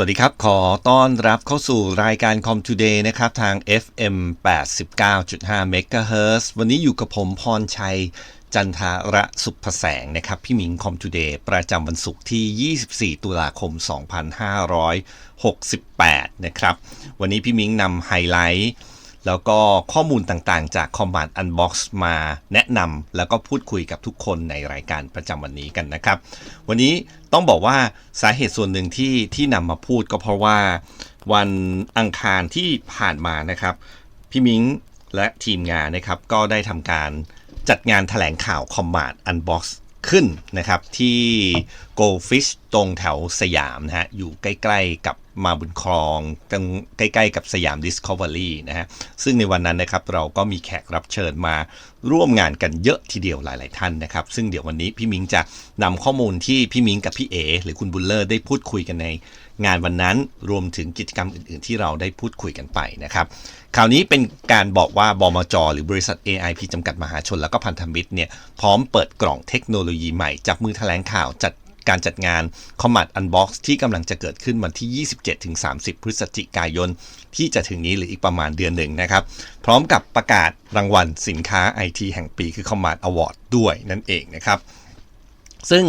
สวัสดีครับ ขอต้อนรับเข้าสู่รายการ Com Today นะครับ ทาง FM 89.5 MHz วันนี้อยู่กับผมพรชัย จันทาระสุภแสงนะครับ พี่หมิง Com Today ประจำวันศุกร์ที่ 24 ตุลาคม 2568 นะครับ วันนี้พี่หมิงนำไฮไลท์ แล้วก็ข้อมูลต่างๆ จาก Command Unbox มาแนะนำแล้วก็พูดคุยกับทุกคนในรายการประจำวันนี้กันนะครับ วันนี้ต้องบอกว่าสาเหตุส่วนหนึ่งที่ที่นำมาพูดก็เพราะว่าวันอังคารที่ผ่านมานะครับ พี่มิ้งและทีมงานนะครับก็ได้ทำการจัดงานถแถลงข่าว Command Unbox ขึ้นนะครับที่ Goldfish ตรงแถวสยามนะฮะอยู่ใกล้ ๆ กับ มาบุญครองตรงใกล้ๆกับสยาม Discovery นะฮะ ซึ่งในวันนั้นนะครับเราก็มีแขกรับเชิญมาร่วมงานกันเยอะทีเดียวหลาย ๆ ท่านนะครับ ซึ่งเดี๋ยววันนี้พี่มิงจะนำข้อมูลที่พี่มิงกับพี่เอหรือคุณบุลเลอร์ได้พูดคุยกันในงานวันนั้นรวมถึงกิจกรรมอื่น ๆ ที่เราได้พูดคุยกันไปนะครับคราวนี้เป็นการบอกว่าบมจ หรือบริษัท AIP จำกัดมหาชน แล้วก็พันธมิตรเนี่ยพร้อมเปิดกล่องเทคโนโลยีใหม่จับมือแถลงข่าวจัด การจัดงาน Command Unbox ที่กำลังจะเกิดขึ้นวันที่ 27-30 พฤศจิกายน ที่จะถึงนี้หรืออีกประมาณเดือนหนึ่งนะครับ พร้อมกับประกาศรางวัลสินค้า IT แห่งปีคือ Command Award ด้วยนั่นเองนะครับซึ่ง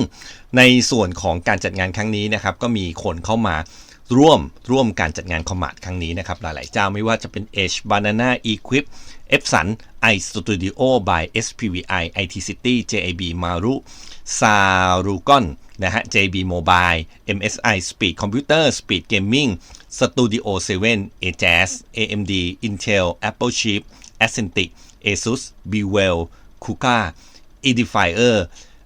ในส่วนของการจัดงานครั้งนี้นะครับก็มีคนเข้ามาร่วมร่วมการจัดงานคอมมาดครั้งนี้นะครับ หลาย ๆ เจ้าไม่ว่าจะเป็น Edge Banana Equip Epson i Studio by SPVI IT City JAB Maru Sarugon นะฮะ JB Mobile MSI Speed Computer Speed Gaming Studio 7 Ajazz AMD Intel Apple Chip Ascentic Asus Bewell Kuka Edifier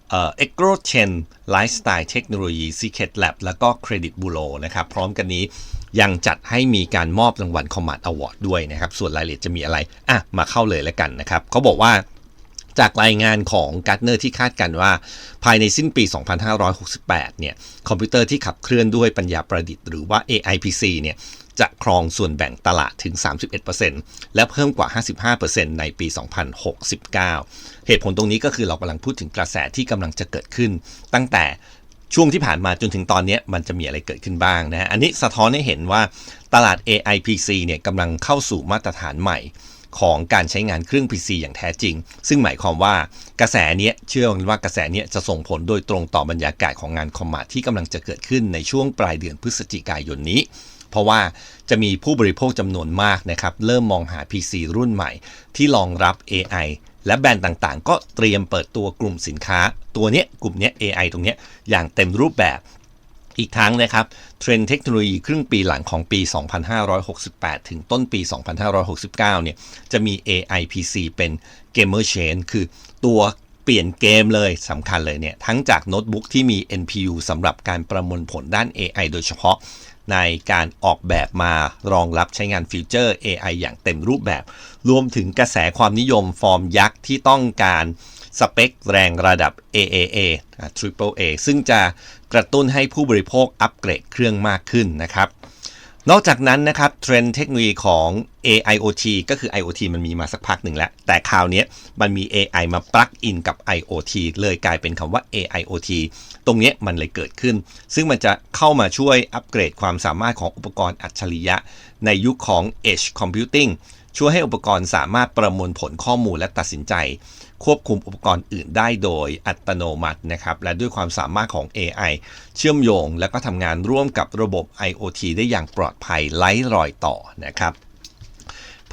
เอ่อ e g r o c h e n Lifestyle Technology Secret Lab แล้วก็ Credit Bureau นะครับ พร้อมกันนี้ยังจัดให้มีการมอบรางวัล Command Award ด้วยนะครับ ส่วนรายละเอียดจะมีอะไร อะ มาเข้าเลยแล้วกันนะครับ เขาบอกว่า จากรายงานของการ์ดเนอร์ที่คาดกันว่า ภายในสิ้นปี 2568 เนี่ย คอมพิวเตอร์ที่ขับเคลื่อนด้วยปัญญาประดิษฐ์หรือว่า AI PC เนี่ย จะครองส่วนแบ่งตลาดถึง 31%และเพิ่มกว่า 55%ในปี 2069 เหตุผลตรงนี้ก็คือเรากำลังพูดถึงกระแสที่กำลังจะเกิดขึ้น ตั้งแต่ช่วงที่ผ่านมาจนถึงตอนนี้มันจะมีอะไรเกิดขึ้นบ้างนะฮะอันนี้สะท้อนให้เห็นว่าตลาด AI PC เนี่ยกำลังเข้าสู่มาตรฐานใหม่ ของการใช้งานเครื่อง PC อย่างแท้จริง ซึ่งหมายความว่ากระแสเนี้ยเชื่อว่ากระแสเนี้ยจะส่งผลโดยตรงต่อบรรยากาศของงานคอมมาที่กำลังจะเกิดขึ้นในช่วงปลายเดือนพฤศจิกายนนี้ เพราะว่าจะมีผู้บริโภคจำนวนมากนะครับเริ่มมองหา PC รุ่นใหม่ ที่รองรับ AI และแบรนด์ต่างๆ ก็เตรียมเปิดตัวกลุ่มสินค้า ตัวเนี้ยกลุ่มเนี้ย AI ตรงเนี้ยอย่างเต็มรูปแบบ อีกทั้งนะครับเทรนด์เทคโนโลยีครึ่งปีหลังของปี 2568 ถึงต้นปี 2569 เนี่ยจะมี AI PC เป็น Gamer Chain คือตัวเปลี่ยนเกมเลยสำคัญเลยเนี่ยทั้งจากโน้ตบุ๊กที่มี NPU สำหรับการประมวลผลด้าน AI โดยเฉพาะในการออกแบบมารองรับใช้งานฟิวเจอร์ AI อย่างเต็มรูปแบบ รวมถึงกระแสความนิยมฟอร์มยักษ์ที่ต้องการ สเปคแรงระดับ AAA Triple A ซึ่งจะกระตุ้นให้ผู้บริโภคอัปเกรดเครื่องมากขึ้นนะครับ นอกจากนั้นนะครับเทรนด์เทคโนโลยีของ AIoT ก็คือ IoT มันมีมาสักพักหนึ่งแล้ว แต่คราวนี้มันมี AI มาปลักอินกับ IoT เลยกลายเป็นคำว่า AIoT ตรงนี้มันเลยเกิดขึ้น ซึ่งมันจะเข้ามาช่วยอัปเกรดความสามารถของอุปกรณ์อัจฉริยะ ในยุคของ Edge Computing ช่วยให้อุปกรณ์สามารถประมวลผลข้อมูลและตัดสินใจ ควบคุมอุปกรณ์อื่นได้โดยอัตโนมัตินะครับ และด้วยความสามารถของ AI เชื่อมโยง และก็ทำงานร่วมกับระบบ IoT ได้อย่างปลอดภัยไร้รอยต่อนะครับ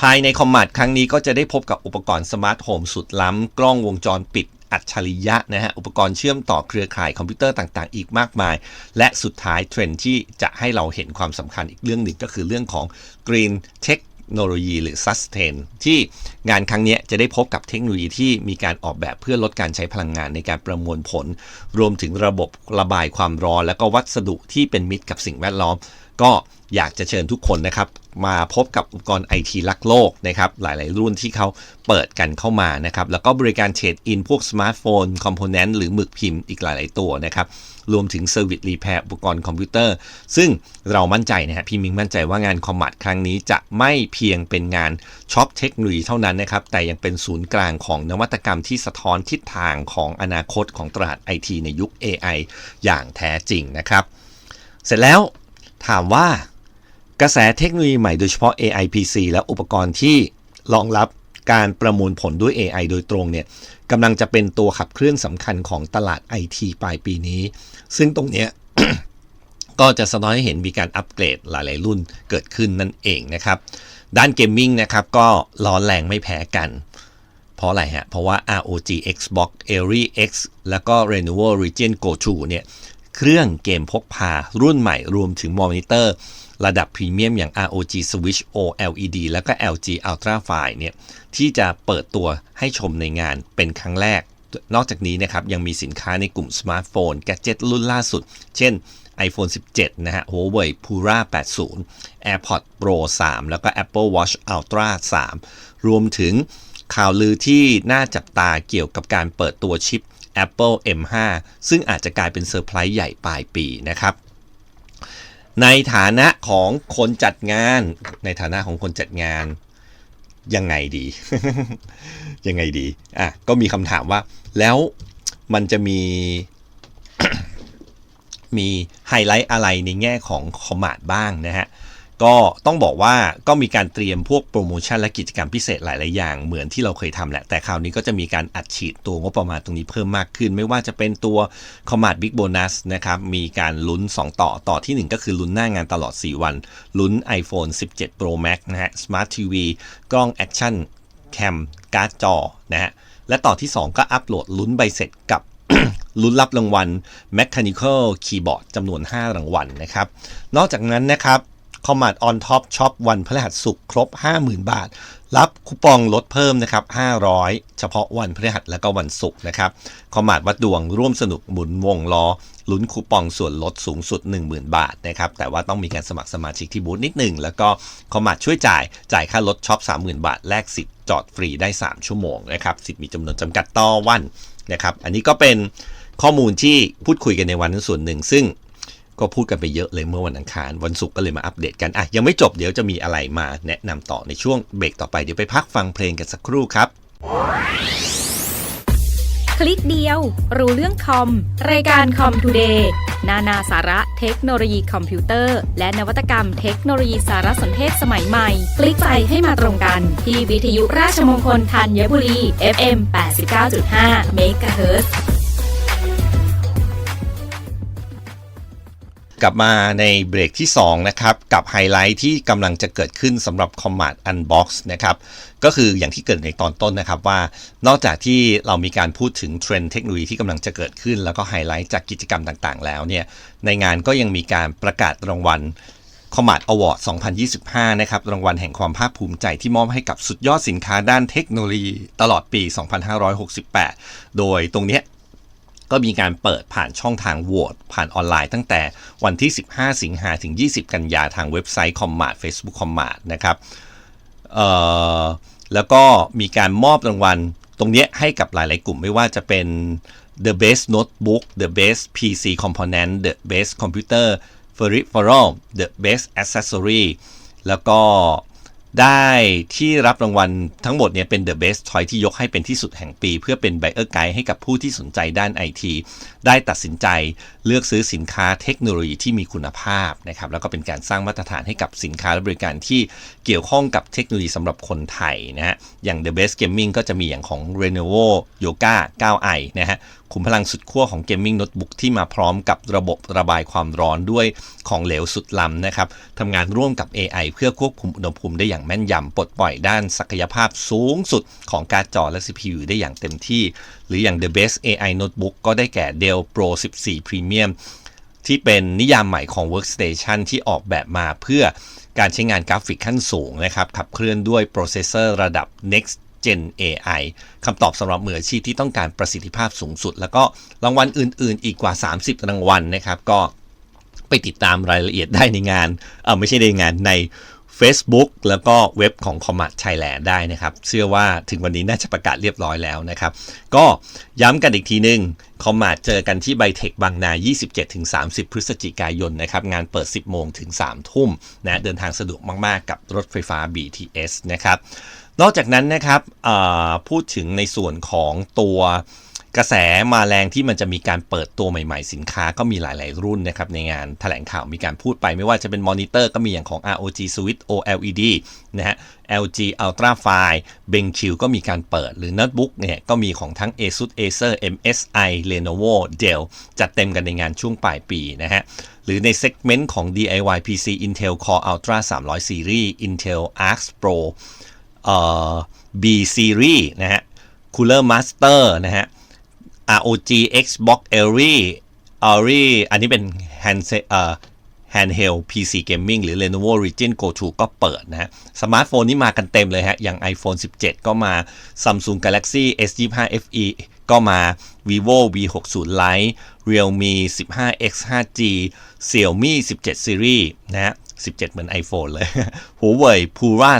ภายในคอมมาดครั้งนี้ก็จะได้พบกับอุปกรณ์สมาร์ทโฮมสุดล้ำ กล้องวงจรปิดอัจฉริยะนะฮะ อุปกรณ์เชื่อมต่อเครือข่ายคอมพิวเตอร์ต่างๆ อีกมากมาย และสุดท้ายเทรนด์ที่จะให้เราเห็นความสำคัญอีกเรื่องหนึ่งก็คือเรื่องของ Green Tech เทค โนโลยีหรือ sustain ที่งานครั้งนี้จะได้พบกับเทคโนโลยีที่มีการออกแบบเพื่อลดการใช้พลังงานในการประมวลผล รวมถึงระบบระบายความร้อน และก็วัสดุที่เป็นมิตรกับสิ่งแวดล้อม ก็อยากจะเชิญทุกคนนะครับ มาพบกับอุปกรณ์ไอทีลักโลกนะครับหลาย ๆ รุ่นที่เขาเปิดกันเข้ามานะครับแล้วก็บริการเทรดอินพวกสมาร์ทโฟนคอมโพเนนต์หรือหมึกพิมพ์อีกหลาย ๆ ตัวนะครับ รวมถึงเซอร์วิสรีแพร์อุปกรณ์คอมพิวเตอร์ ซึ่งเรามั่นใจนะฮะพี่มิงมั่นใจว่างานคอมมัดครั้งนี้จะไม่เพียงเป็นงานช็อปเทคโนโลยีเท่านั้นนะครับ แต่ยังเป็นศูนย์กลางของนวัตกรรมที่สะท้อนทิศทางของอนาคตของตลาดไอทีในยุค AI อย่างแท้จริงนะครับ เสร็จแล้วถามว่ากระแสเทคโนโลยีใหม่โดยเฉพาะ AI PC และอุปกรณ์ที่รองรับการประมวลผลด้วย AI โดยตรงเนี่ยกำลังจะเป็นตัวขับเคลื่อนสำคัญของตลาด IT ปลายปีนี้ ซึ่งตรงเนี้ยก็จะสะท้อนให้เห็นมีการอัปเกรดหลาย ๆ รุ่นเกิดขึ้นนั่นเองนะครับ ด้านเกมมิ่งนะครับก็ร้อนแรงไม่แพ้กัน เพราะอะไรฮะ เพราะว่า ROG Xbox Series X แล้วก็ Lenovo Legion Go 2เนี่ยเครื่องเกมพกพารุ่นใหม่รวมถึงมอนิเตอร์ ระดับพรีเมียมอย่าง ROG Switch OLED แล้วก็ LG Ultrafine เนี่ยที่จะเปิดตัวให้ชมในงานเป็นครั้งแรก นอกจากนี้นะครับยังมีสินค้าในกลุ่มสมาร์ทโฟน แกดเจิตรุ่นล่าสุด เช่น iPhone 17 นะฮะ Huawei Pura 80 AirPods Pro 3 แล้วก็ Apple Watch Ultra 3 รวมถึงข่าวลือที่น่าจับตาเกี่ยวกับการเปิดตัวชิป Apple M5 ซึ่งอาจจะกลายเป็นเซอร์ไพรส์ใหญ่ปลายปีนะครับ ในฐานะของคนจัดงาน ในฐานะของคนจัดงานยังไงดี ยังไงดี อะ ก็มีคำถามว่า แล้วมันจะมี มีไฮไลท์อะไรในแง่ของคอมมานด์บ้างนะฮะ ก็ต้องบอกว่าก็มีการเตรียมพวกโปรโมชั่นและกิจกรรมพิเศษหลาย ๆ อย่าง เหมือนที่เราเคยทำแหละ แต่คราวนี้ก็จะมีการอัดฉีดตัวงบประมาณตรงนี้เพิ่มมากขึ้น ไม่ว่าจะเป็นตัว c o m m a n d Big Bonus นะครับ มีการลุ้น 2 ต่อ ต่อทีหนึ่1 ก็คือลุ้นหน้างานตลอด 4 วัน ลุ้น iPhone 17 Pro Max นะฮะ Smart TV กล้อง Action Cam การ์ดจอนะฮะและต่อที่ 2 ก็อัปโหลดลุ้นใบเสร็จกับลุ้นรับรางวัล Mechanical Keyboard จำนวน 5 รางวัลนะครับ นอกจากนั้นนะครับ คอมมานด์ออนท็อปช็อปวันพฤหัสศุกร์ครบ 50,000 บาท รับคูปองลดเพิ่มนะครับ 500 เฉพาะวันพฤหัสและก็วันศุกร์นะครับ คอมมาดวัดดวงร่วมสนุกหมุนวงล้อลุ้นคูปองส่วนลดสูงสุด 10,000 บาทนะครับแต่ว่าต้องมีการสมัครสมาชิกที่บูธนิดหนึ่ง แล้วก็คอมมาดช่วยจ่ายจ่ายค่ารถช็อป 30,000 บาท แลกสิทธิ์จอดฟรีได้ 3 ชั่วโมงนะครับสิทธิ์มีจำนวนจำกัดต่อวันนะครับอันนี้ก็เป็นข้อมูลที่พูดคุยกันในวันนั้นส่วนหนึ่ง ซึ่ง ก็พูดกันไปเยอะเลยเมื่อวันอังคาร วันศุกร์ก็เลยมาอัปเดตกันอะยังไม่จบเดี๋ยวจะมีอะไรมาแนะนำต่อในช่วงเบรกต่อไปเดี๋ยวไปพักฟังเพลงกันสักครู่ครับ คลิกเดียว รู้เรื่องคอม รายการคอมทูเดย์นานาสาระเทคโนโลยีคอมพิวเตอร์ และนวัตกรรมเทคโนโลยีสารสนเทศสมัยใหม่ คลิกไปให้มาตรงกัน ที่วิทยุราชมงคลธัญบุรี FM 89.5 MHz กลับมาในเบรกที่ 2 นะครับ กับไฮไลท์ที่กำลังจะเกิดขึ้นสำหรับ Command Unbox นะครับ ก็คืออย่างที่เกิดในตอนต้นนะครับว่านอกจากที่เรามีการพูดถึงเทรนด์เทคโนโลยีที่กำลังจะเกิดขึ้น แล้วก็ไฮไลท์จากกิจกรรมต่างๆ แล้วเนี่ย ในงานก็ยังมีการประกาศรางวัล c o m m a d Award 2025 นะครับ รางวัลแห่งความภาคภูมิใจที่มอบให้กับสุดยอดสินค้าด้านเทคโนโลยีตลอดปี 2568 โดยตรงเนี้ย ก็มีการเปิดผ่านช่องทางโหวตผ่านออนไลน์ตั้งแต่วันที่ 15 สิงหาถึง 20 กันยาทางเว็บไซต์ c o m m a d Facebook c o m m a d นะครับแล้วก็มีการมอบรางวัลตรงนี้ให้กับหลาย ๆ กลุ่มไม่ว่าจะเป็น The Best Notebook The Best PC Component The Best Computer Peripheral The Best Accessory แล้วก็ ได้ที่รับรางวัลทั้งหมดเนี่ยเป็น The Best Choice ที่ยกให้เป็นที่สุดแห่งปี เพื่อเป็น Buyer Guide ให้กับผู้ที่สนใจด้าน IT ได้ตัดสินใจเลือกซื้อสินค้าเทคโนโลยีที่มีคุณภาพนะครับแล้วก็เป็นการสร้างมาตรฐานให้กับสินค้าและบริการที่เกี่ยวข้องกับเทคโนโลยีสำหรับคนไทยนะฮะอย่าง The Best Gaming ก็จะมีอย่างของ Lenovo Yoga 9i นะฮะ ขุมพลังสุดขั้วของเกมมิ่งโน้ตบุ๊กที่มาพร้อมกับระบบระบายความร้อนด้วยของเหลวสุดล้ำนะครับทำงานร่วมกับ AI เพื่อควบคุมอุณหภูมิได้อย่างแม่นยำปลดปล่อยด้านศักยภาพสูงสุดของการ์ดจอและ CPU ได้อย่างเต็มที่ หรืออย่าง The Best AI Notebook ก็ได้แก่ Dell Pro 14 Premium ที่เป็นนิยามใหม่ของ Workstation ที่ออกแบบมาเพื่อการใช้งานกราฟิกขั้นสูงนะครับขับเคลื่อนด้วยโปรเซสเซอร์ระดับ Next Gen AI คำตอบสำหรับมืออาชีพที่ต้องการประสิทธิภาพสูงสุด แล้วก็รางวัลอื่น ๆ อีกกว่า 30 รางวัลนะครับ ก็ไปติดตามรายละเอียดได้ในงานเออไม่ใช่ในงานใน Facebook แล้วก็เว็บของ Combat Thailand ได้นะครับ เชื่อว่าถึงวันนี้น่าจะประกาศเรียบร้อยแล้วนะครับ ก็ย้ำกันอีกทีหนึ่ง Combat เจอกันที่ไบเทคบางนา 27-30 พฤศจิกายนนะครับ งานเปิด 10 โมงถึง 3 ทุ่มนะ เดินทางสะดวกมาก ๆ กับรถไฟฟ้า BTS นะครับ นอกจากนั้นนะครับพูดถึงในส่วนของตัวกระแสมาแรงที่มันจะมีการเปิดตัวใหม่ๆ สินค้าก็มีหลายๆรุ่นนะครับในงานถแถลงข่าวมีการพูดไปไม่ว่าจะเป็นมอนิเตอร์ก็มีอย่างของ ROG Switch OLED นะฮะ LG Ultra Fine BenQ ก็มีการเปิดหรือโน้ตบุ๊กเนี่ยก็มีของทั้ง ASUS Acer MSI Lenovo Dell จัดเต็มกันในงานช่วงปลายปีนะฮะหรือในเซกเมนต์ของ DIY PC Intel Core Ultra 300 Series Intel Arc Pro เอ่อ B Series นะฮะ Cooler Master นะฮะ ROG Xbox Elry Elry อันนี้เป็น hand เอ่อ handheld PC gaming หรือ Lenovo Legion Go 2ก็เปิดนะฮะ สมาร์ทโฟนนี่มากันเต็มเลยฮะ อย่าง iPhone 17 ก็มา Samsung Galaxy S25 FE ก็มา vivo V60 Lite Realme 15X 5G Xiaomi 17 Series นะฮะ17 เหมือน iPhone เลย Huawei Pura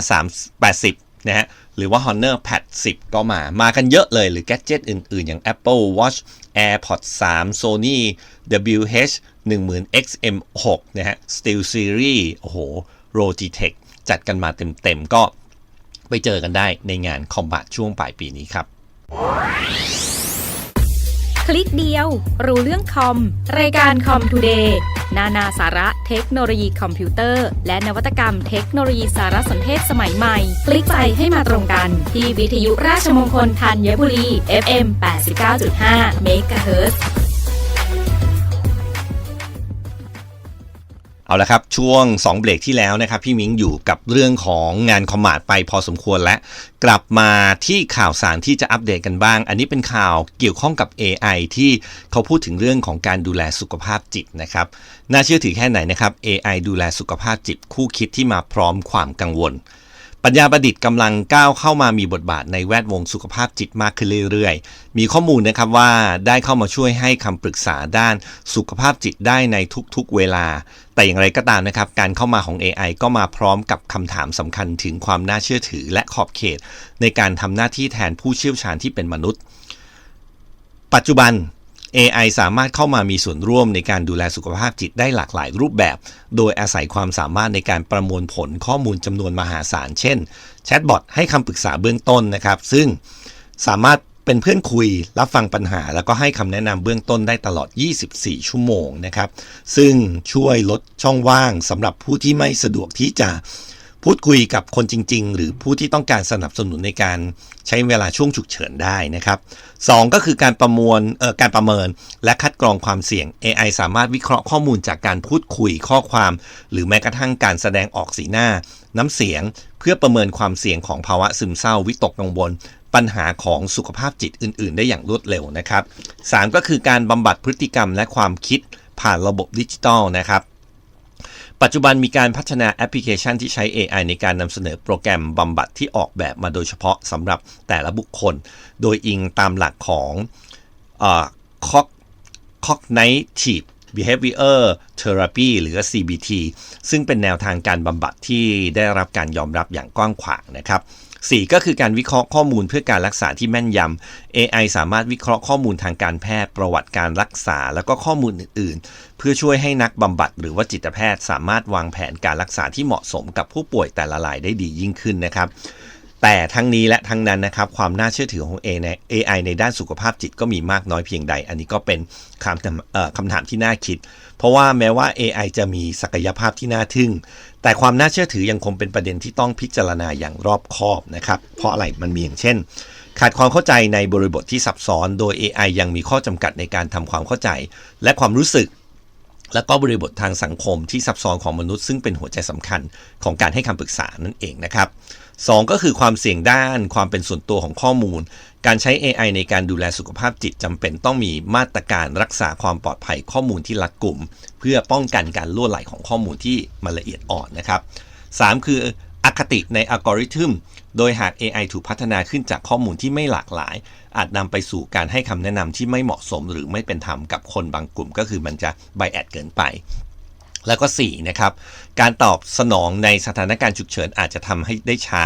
380 นะฮะหรือว่า Honor Pad 10 ก็มา มากันเยอะเลยหรือแกจิตอื่น ๆ อย่าง Apple Watch AirPods 3 Sony WH 10,000 XM6 นะฮะ Steel Series โอ้โห Logitech จัดกันมาเต็ม ๆ ก็ไปเจอกันได้ในงาน Combat ช่วงปลายปีนี้ครับ ลิกเดียว รู้เรื่องคอม รายการคอมทูเดย์นานาสาระเทคโนโลยีคอมพิวเตอร์ และนวัตกรรมเทคโนโลยีสารสนเทศสมัยใหม่ คลิกไปให้มาตรงกัน ที่วิทยุราชมงคลธัญบุรี FM 89.5 MHz เอาละครับช่วง 2 เบรกที่แล้วนะครับพี่มิงอยู่กับเรื่องของงานคอมมาดไปพอสมควรและ กลับมาที่ข่าวสารที่จะอัปเดตกันบ้าง อันนี้เป็นข่าวเกี่ยวข้องกับ AI ที่เขาพูดถึงเรื่องของการดูแลสุขภาพจิตนะครับน่าเชื่อถือแค่ไหนนะครับ AI ดูแลสุขภาพจิตคู่คิดที่มาพร้อมความกังวล ปัญญาประดิษฐ์กำลังก้าวเข้ามามีบทบาทในแวดวงสุขภาพจิตมากขึ้นเรื่อยๆ มีข้อมูลนะครับว่าได้เข้ามาช่วยให้คำปรึกษาด้านสุขภาพจิตได้ในทุกๆเวลา แต่อย่างไรก็ตามนะครับ การเข้ามาของ AI ก็มาพร้อมกับคำถามสำคัญถึงความน่าเชื่อถือและขอบเขต ในการทำหน้าที่แทนผู้เชี่ยวชาญที่เป็นมนุษย์ ปัจจุบัน AI สามารถเข้ามามีส่วนร่วมในการดูแลสุขภาพจิตได้หลากหลายรูปแบบ โดยอาศัยความสามารถในการประมวลผลข้อมูลจำนวนมหาศาล เช่นแชทบอทให้คำปรึกษาเบื้องต้นนะครับ ซึ่งสามารถเป็นเพื่อนคุยรับฟังปัญหา แล้วก็ให้คำแนะนำเบื้องต้นได้ตลอด 24 ชั่วโมงนะครับ ซึ่งช่วยลดช่องว่างสำหรับผู้ที่ไม่สะดวกที่จะ พูดคุยกับคนจริง ๆ หรือผู้ที่ต้องการสนับสนุนในการใช้เวลาช่วงฉุกเฉินได้นะครับสองก็คือการประมวลเอ่อการประเมิน และคัดกรองความเสี่ยง AI สามารถวิเคราะห์ข้อมูลจากการพูดคุยข้อความ หรือแม้กระทั่งการแสดงออกสีหน้า น้ำเสียง เพื่อประเมินความเสี่ยงของภาวะซึมเศร้าวิตกกังวลปัญหาของสุขภาพจิตอื่น ๆ ได้อย่างรวดเร็วนะครับสามก็คือการบำบัดพฤติกรรมและความคิดผ่านระบบดิจิทัลนะครับ ปัจจุบันมีการพัฒนาแอปพลิเคชันที่ใช้ AI ในการนำเสนอโปรแกรมบำบัดที่ออกแบบมาโดยเฉพาะสำหรับแต่ละบุคคล โดยอิงตามหลักของเอ่อ cognitive behavior therapy หรือ CBT ซึ่งเป็นแนวทางการบำบัดที่ได้รับการยอมรับอย่างกว้างขวางนะครับ 4 ก็คือการวิเคราะห์ข้อมูลเพื่อการรักษาที่แม่นยำ AI สามารถวิเคราะห์ข้อมูลทางการแพทย์ ประวัติการรักษา แล้วก็ข้อมูลอื่น ๆ เพื่อช่วยให้นักบำบัดหรือว่าจิตแพทย์สามารถวางแผนการรักษาที่เหมาะสมกับผู้ป่วยแต่ละรายได้ดียิ่งขึ้นนะครับแต่ทั้งนี้และทั้งนั้นนะครับ ความน่าเชื่อถือของ AI ในด้านสุขภาพจิตก็มีมากน้อยเพียงใด อันนี้ก็เป็นคำคำถามที่น่าคิด เพราะว่าแม้ว่า AI จะมีศักยภาพที่น่าทึ่ง แต่ความน่าเชื่อถือยังคงเป็นประเด็นที่ต้องพิจารณาอย่างรอบคอบนะครับ เพราะอะไรมันมีอย่างเช่น ขาดความเข้าใจในบริบทที่ซับซ้อน โดย AI ยังมีข้อจำกัดในการทำความเข้าใจ และความรู้สึก และก็บริบททางสังคมที่ซับซ้อนของมนุษย์ซึ่งเป็นหัวใจสำคัญของการให้คำปรึกษานั่นเองนะครับ สองก็คือความเสี่ยงด้านความเป็นส่วนตัวของข้อมูล การใช้ AI ในการดูแลสุขภาพจิตจำเป็นต้องมีมาตรการรักษาความปลอดภัยข้อมูลที่รัดกุม เพื่อป้องกันการล่วไหลของข้อมูลที่มันละเอียดอ่อนนะครับ 3 คืออคติในอัลกอริทึม โดยหาก AI ถูกพัฒนาขึ้นจากข้อมูลที่ไม่หลากหลาย อาจนำไปสู่การให้คำแนะนำที่ไม่เหมาะสม หรือไม่เป็นธรรมกับคนบางกลุ่ม ก็คือมันจะไบแอดเกินไป แล้วก็4นะครับการตอบสนองในสถานการณ์ฉุกเฉินอาจจะทำให้ได้ช้า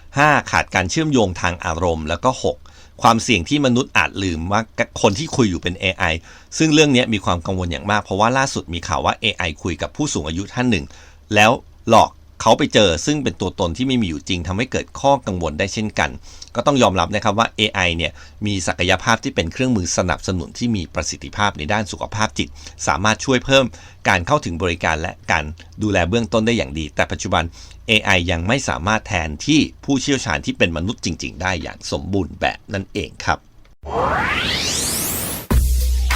5 ขาดการเชื่อมโยงทางอารมณ์ แล้วก็ 6 ความเสี่ยงที่มนุษย์อาจลืมว่าคนที่คุยอยู่เป็น AI ซึ่งเรื่องนี้มีความกังวลอย่างมาก เพราะว่าล่าสุดมีข่าวว่า AI คุยกับผู้สูงอายุท่านหนึ่ง แล้วหลอก เขาไปเจอซึ่งเป็นตัวตนที่ไม่มีอยู่จริงทำให้เกิดข้อกังวลได้เช่นกัน ก็ต้องยอมรับนะครับว่า AI เนี่ยมีศักยภาพที่เป็นเครื่องมือสนับสนุนที่มีประสิทธิภาพในด้านสุขภาพจิต สามารถช่วยเพิ่มการเข้าถึงบริการและการดูแลเบื้องต้นได้อย่างดี แต่ปัจจุบัน AI ยังไม่สามารถแทนที่ผู้เชี่ยวชาญที่เป็นมนุษย์จริง ๆ ได้อย่างสมบูรณ์แบบนั่นเองครับ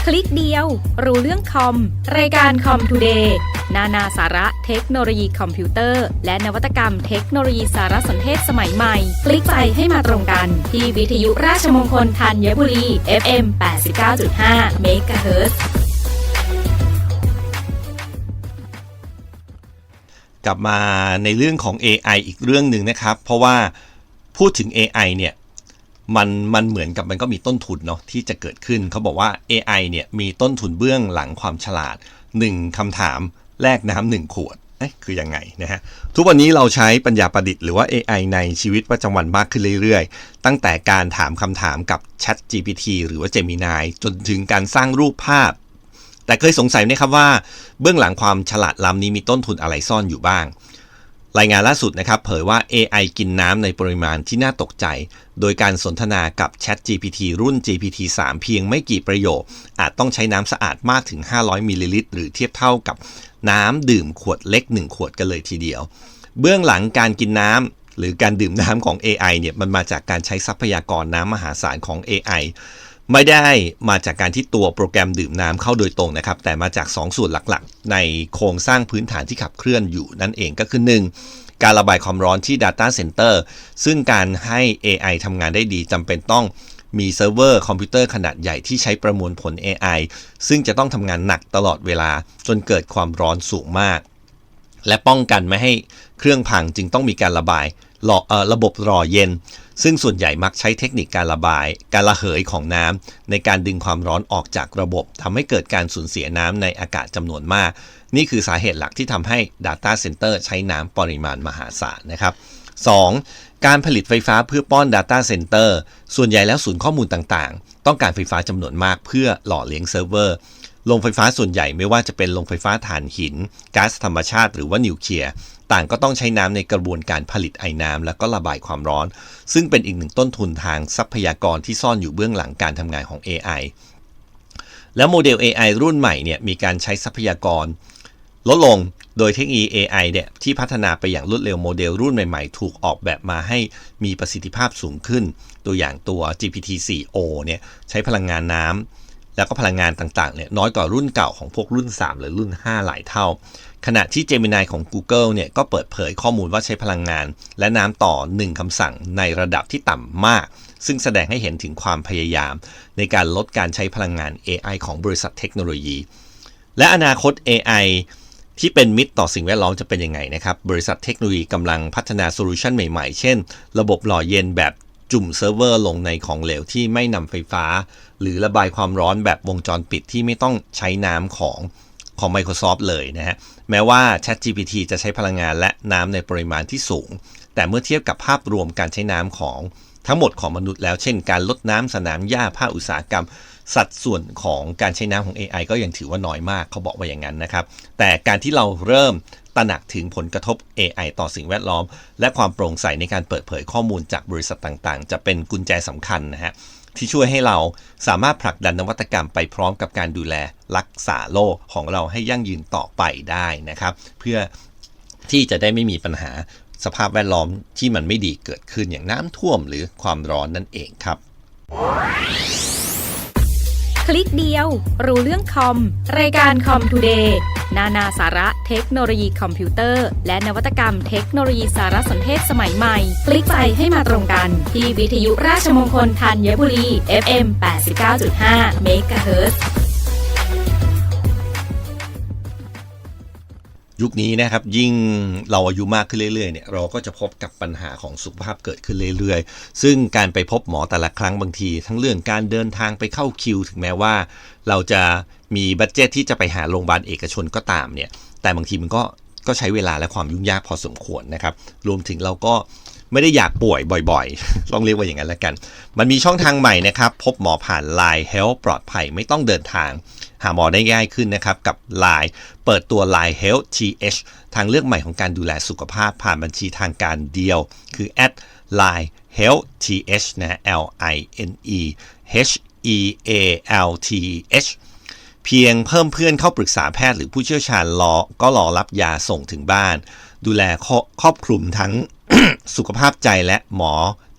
คลิกเดียว รู้เรื่องคอม รายการคอมทูเดย์นานาสาระเทคโนโลยีคอมพิวเตอร์ และนวัตกรรมเทคโนโลยีสารสนเทศสมัยใหม่ คลิกไปให้มาตรงกัน ที่วิทยุราชมงคลธัญบุรี FM 89.5 MHz กลับมาในเรื่องของ AI อีกเรื่องหนึ่งนะครับ เพราะว่าพูดถึง AI เนี่ย มันมันเหมือนกับมันก็มีต้นทุนเนาะที่จะเกิดขึ้นเขาบอกว่า AI เนี่ยมีต้นทุนเบื้องหลังความฉลาด 1คำถามแลกน้ำหนึ่งขวดเอ๊ะคือยังไงนะฮะทุกวันนี้เราใช้ปัญญาประดิษฐ์หรือว่า AI ในชีวิตประจำวันมากขึ้นเรื่อยๆ ตั้งแต่การถามคำถามกับ Chat GPT หรือว่า Gemini จนถึงการสร้างรูปภาพ แต่เคยสงสัยไหมครับว่า เบื้องหลังความฉลาดล้ำนี้มีต้นทุนอะไรซ่อนอยู่บ้าง รายงานล่าสุดนะครับเผยว่า AI กินน้ำในปริมาณที่น่าตกใจ โดยการสนทนากับ Chat GPT รุ่น GPT 3 เพียงไม่กี่ประโยค อาจต้องใช้น้ำสะอาดมากถึง 500 มิลลิลิตรหรือเทียบเท่ากับน้ำดื่มขวดเล็ก 1 ขวดกันเลยทีเดียว เบื้องหลังการกินน้ำหรือการดื่มน้ำของ AI เนี่ยมันมาจากการใช้ทรัพยากรน้ำมหาศาลของ AI ไม่ได้มาจากการที่ตัวโปรแกรมดื่มน้ำเข้าโดยตรงนะครับ แต่มาจาก 2 ส่วนหลักๆ ในโครงสร้างพื้นฐานที่ขับเคลื่อนอยู่นั่นเองก็คือ 1. การระบายความร้อนที่ Data Center ซึ่งการให้ AI ทำงานได้ดีจำเป็นต้องมีเซิร์ฟเวอร์คอมพิวเตอร์ขนาดใหญ่ที่ใช้ประมวลผล AI ซึ่งจะต้องทำงานหนักตลอดเวลาจนเกิดความร้อนสูงมาก และป้องกันไม่ให้เครื่องพังจึงต้องมีการระบาย หล่ออระบบรอเย็น ซึ่งส่วนใหญ่มักใช้เทคนิคการระบาย การระเหยของน้ำในการดึงความร้อนออกจากระบบทำให้เกิดการสูญเสียน้ำในอากาศจำนวนมาก นี่คือสาเหตุหลักที่ทำให้ Data Center ใช้น้ำปริมาณมหาศาลนะครับ 2. การผลิตไฟฟ้าเพื่อป้อน Data Center ส่วนใหญ่แล้วศูนย์ข้อมูลต่างๆ ต้องการไฟฟ้าจำนวนมากเพื่อหล่อเลี้ยงเซิร์ฟเวอร์ โรงไฟฟ้าส่วนใหญ่ไม่ว่าจะเป็นโรงไฟฟ้าถ่านหินก๊าซธรรมชาติหรือว่านิวเคลียร์ต่างก็ต้องใช้น้ำในกระบวนการผลิตไอ้น้ำแล้วก็ระบายความร้อน ซึ่งเป็นอีกหนึ่งต้นทุนทางทรัพยากรที่ซ่อนอยู่เบื้องหลังการทำงานของ AI แล้วโมเดล AI รุ่นใหม่เนี่ยมีการใช้ทรัพยากร ลดลงโดยเทคโนโลยี AI เนี่ยที่พัฒนาไปอย่างรวดเร็วโมเดลรุ่นใหม่ๆ ถูกออกแบบมาให้มีประสิทธิภาพสูงขึ้น ตัวอย่างตัว GPT-4o เนี่ยใช้พลังงานน้ำ แล้วก็พลังงานต่างๆเนี่ยน้อยกว่ารุ่นเก่าของพวกรุ่น 3 หรือรุ่น 5 หลายเท่า ขณะที่ Gemini ของ Google เนี่ยก็เปิดเผยข้อมูลว่าใช้พลังงาน และน้ำต่อ 1คำสั่งในระดับที่ต่ำมาก ซึ่งแสดงให้เห็นถึงความพยายาม ในการลดการใช้พลังงาน AI ของบริษัทเทคโนโลยี และอนาคต AI ที่เป็นมิตรต่อสิ่งแวดล้อมจะเป็นยังไงนะครับ บริษัทเทคโนโลยีกำลังพัฒนาโซลูชันใหม่ๆ เช่น ระบบหล่อเย็นแบบ จุ่มเซิร์ฟเวอร์ลงในของเหลวที่ไม่นำไฟฟ้า หรือระบายความร้อนแบบวงจรปิดที่ไม่ต้องใช้น้ำของของ Microsoft เลยนะฮะ แม้ว่า ChatGPT จะใช้พลังงานและน้ำในปริมาณที่สูง แต่เมื่อเทียบกับภาพรวมการใช้น้ำของทั้งหมดของมนุษย์แล้ว เช่น การลดน้ำสนามหญ้าภาคอุตสาหกรรม สัดส่วนของการใช้น้ำของ AI ก็ยังถือว่าน้อยมากเขาบอกว่าอย่างนั้นนะครับ แต่การที่เราเริ่ม ระหนักถึงผลกระทบ AI ต่อสิ่งแวดล้อม และความโปร่งใสในการเปิดเผยข้อมูลจากบริษัทต่างๆ จะเป็นกุญแจสำคัญนะฮะที่ช่วยให้เราสามารถผลักดันนวัตกรรมไปพร้อมกับการดูแลรักษาโลกของเราให้ยั่งยืนต่อไปได้นะครับ เพื่อที่จะได้ไม่มีปัญหาสภาพแวดล้อมที่มันไม่ดีเกิดขึ้นอย่างน้ำท่วมหรือความร้อนนั่นเองครับ ลิกเดียว รู้เรื่องคอม รายการคอมทูเดย์นานาสาระเทคโนโลยีคอมพิวเตอร์ และนวัตกรรมเทคโนโลยีสารสนเทศสมัยใหม่ คลิกไปให้มาตรงกัน ที่วิทยุราชมงคลธัญบุรี FM 89.5 MHz ยุคนี้นะครับยิ่งเราอายุมากขึ้นเรื่อยๆเนี่ยเราก็จะพบกับปัญหาของสุขภาพเกิดขึ้นเรื่อยๆ ซึ่งการไปพบหมอแต่ละครั้งบางที ทั้งเรื่องการเดินทางไปเข้าคิว ถึงแม้ว่า เราจะมีบัตเจตที่จะไปหาโรงพยาบาลเอกชนก็ตามเนี่ยแต่บางทีมันก็ก็ใช้เวลาและความยุ่งยากพอสมควรนะครับ รวมถึงเราก็ ไม่ได้อยากป่วยบ่อยๆ ต้องเรียกว่าอย่างนั้นแล้วกัน มันมีช่องทางใหม่นะครับ พบหมอผ่าน Line Health ปลอดภัยไม่ต้องเดินทาง หาหมอได้ง่ายขึ้นนะครับ กับ Line เปิดตัว Line Health TH ทางเลือกใหม่ของการดูแลสุขภาพผ่านบัญชีทางการเดียว คือ at Line Health TH นะ L I N E H E A L T H เพียงเพิ่มเพื่อนเข้าปรึกษาแพทย์หรือผู้เชี่ยวชาญรอก็รอรับยาส่งถึงบ้าน ดูแลครอบครอบคลุมทั้ง สุขภาพใจและหมอ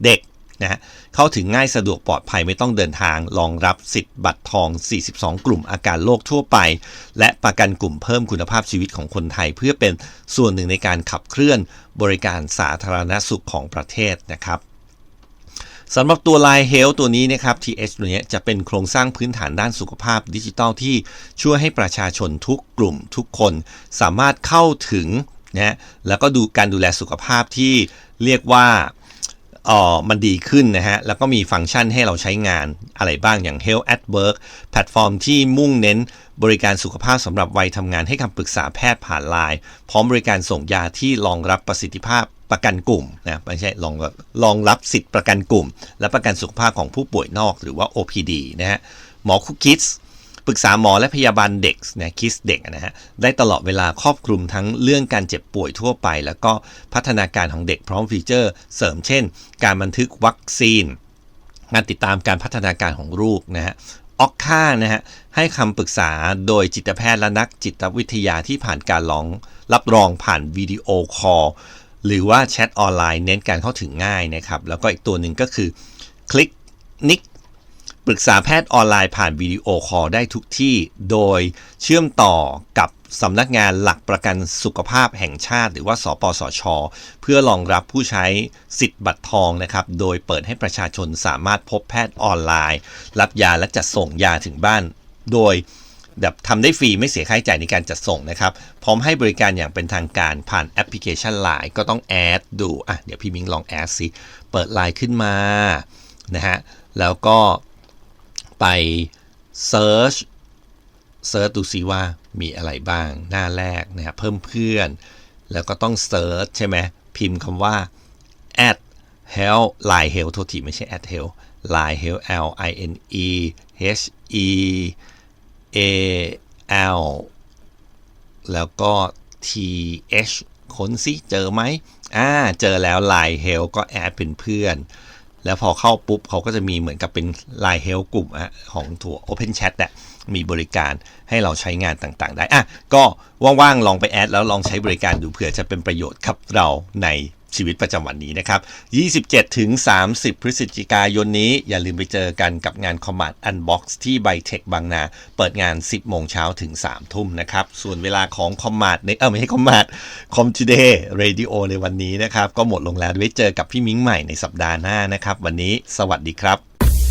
เด็กนะฮะเข้าถึงง่ายสะดวกปลอดภัยไม่ต้องเดินทางรองรับสิทธิ์บัตรทอง 42 กลุ่มอาการโรคทั่วไป และประกันกลุ่มเพิ่มคุณภาพชีวิตของคนไทย เพื่อเป็นส่วนหนึ่งในการขับเคลื่อนบริการสาธารณสุขของประเทศนะครับสำหรับตัว Line Health ตัวนี้นะครับ TH ตัวนี้จะเป็นโครงสร้างพื้นฐานด้านสุขภาพดิจิทัลที่ช่วยให้ประชาชนทุกกลุ่มทุกคน สามารถเข้าถึง นะแล้วก็ดูการดูแลสุขภาพที่เรียกว่าออมันดีขึ้นนะฮะ แล้วก็มีฟังก์ชันให้เราใช้งานอะไรบ้างอย่าง Health at Work แพลตฟอร์มที่มุ่งเน้นบริการสุขภาพสำหรับวัยทำงานให้คำปรึกษาแพทย์ผ่านไลน์พร้อมบริการส่งยาที่รองรับประสิทธิภาพประกันกลุ่มนะไม่ใช่รองรองรับสิทธิประกันกลุ่ม และประกันสุขภาพของผู้ป่วยนอกหรือว่า OPD นะฮะหมอคุกคิด ปรึกษาหมอและพยาบาลเด็กนะคิสเด็กนะฮะได้ตลอดเวลาครอบคลุมทั้งเรื่องการเจ็บป่วยทั่วไป แล้วก็พัฒนาการของเด็กพร้อมฟีเจอร์ เสริมเช่น การบันทึกวัคซีนงานติดตามการพัฒนาการของลูกนะฮะออกค่านะฮะให้คำปรึกษาโดยจิตแพทย์และนักจิตวิทยาที่ผ่านการลองรับรองผ่านวิดีโอคอลหรือว่าแชทออนไลน์เน้นการเข้าถึงง่ายนะครับ แล้วก็อีกตัวหนึ่งก็คือคลิกนิก รึกษาแพทย์ออนไลน์ผ่านวิดีโอคอลได้ทุกที่ โดยเชื่อมต่อกับสำนักงานหลักประกันสุขภาพแห่งชาติ หรือว่า สปสช เพื่อรองรับผู้ใช้สิทธิ์บัตรทองนะครับ โดยเปิดให้ประชาชนสามารถพบแพทย์ออนไลน์ รับยาและจัดส่งยาถึงบ้าน โดยแบบทำได้ฟรีไม่เสียค่าใช้จ่ายในการจัดส่งนะครับ พร้อมให้บริการอย่างเป็นทางการผ่านแอปพลิเคชัน Line ก็ต้องแอดดูอะเดี๋ยวพี่มิงลองแอดสิเปิด Line ขึ้นมานะฮะแล้วก็ ไป Search Search ดูซิว่ามีอะไรบ้างหน้าแรกนะครับเพิ่มเพื่อน แล้วก็ต้อง Search ใช่ไหมพิมพ์คำว่า at health line health โทษทีไม่ใช่ at health line health l i n e h e a l แล้วก็ t h ค้นซิเจอไหมอ่าเจอแล้ว line health ก็แอดเป็นเพื่อน แล้วพอเข้าปุ๊บเขาก็จะมีเหมือนกับเป็น Line Help กลุ่มอะของถั่ว Open Chat อะมีบริการให้เราใช้งานต่างๆ ได้อะก็ว่างๆ ลองไปแอดแล้วลองใช้บริการดูเผื่อจะเป็นประโยชน์กับเราใน ชีวิตประจำวันนี้นะครับ 27 ถึง 30 พฤศจิกายนนี้ อย่าลืมไปเจอกันกับงาน Command Unbox ที่ไบเทคบางนา เปิดงาน 10 โมงเช้าถึง 3 ทุ่มนะครับ ส่วนเวลาของ Command ในเออไม่ใช่ Command Com Today Radio ในวันนี้นะครับ ก็หมดลงแล้วไว้เจอกับพี่มิ้งใหม่ในสัปดาห์หน้านะครับ วันนี้สวัสดีครับ